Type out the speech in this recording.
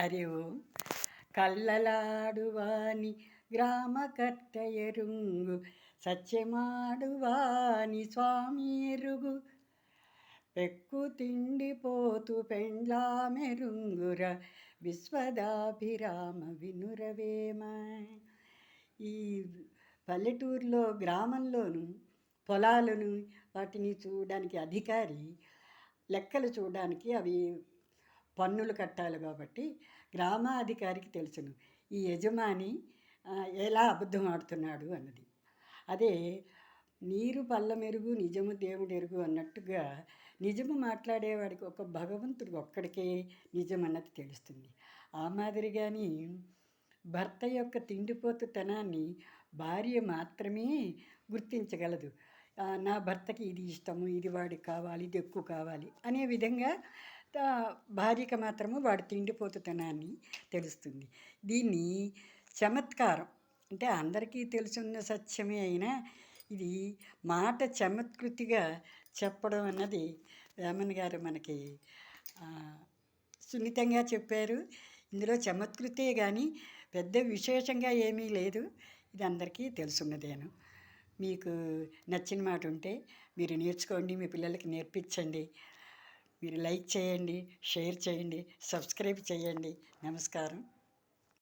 హరి ఓం కళ్ళలాడువాని గ్రామకర్త ఎరుంగు. సత్యమాడువాని స్వామి ఎరుగు. పెక్కు తిండిపోతు పెండ్లామెరుంగుర. విశ్వదాభిరామ వినురవేమ. ఈ పల్లెటూరులో గ్రామంలోను పొలాలను వాటిని చూడడానికి అధికారి లెక్కలు చూడడానికి అవి పన్నులు కట్టాలి కాబట్టి గ్రామాధికారికి తెలుసును. ఈ యజమాని ఎలా అబద్ధం ఆడుతున్నాడు అన్నది. అదే నీరు పల్ల మెరుగు నిజము దేవుడు ఎరుగు అన్నట్టుగా నిజము మాట్లాడేవాడికి ఒక భగవంతుడు ఒక్కడికే నిజం అన్నది తెలుస్తుంది. ఆ మాదిరిగాని భర్త యొక్క తిండిపోతుతనాన్ని భార్య మాత్రమే గుర్తించగలదు. నా భర్తకి ఇది ఇష్టము ఇది వాడికి కావాలి ఇది ఎక్కువ కావాలి అనే విధంగా భార్యకి మాత్రము వాడు తిండిపోతుతనాన్ని తెలుస్తుంది. దీన్ని చమత్కారం అంటే అందరికీ తెలుసున్న సత్యమే అయినా ఇది మాట చమత్కృతిగా చెప్పడం అన్నది వేమన్ గారు మనకి సున్నితంగా చెప్పారు. ఇందులో చమత్కృతే కానీ పెద్ద విశేషంగా ఏమీ లేదు. ఇది అందరికీ తెలుసున్నదేను. మీకు నచ్చిన మాట ఉంటే మీరు నేర్చుకోండి మీ పిల్లలకి నేర్పించండి. మీరు లైక్ చేయండి షేర్ చేయండి సబ్స్క్రైబ్ చేయండి. నమస్కారం.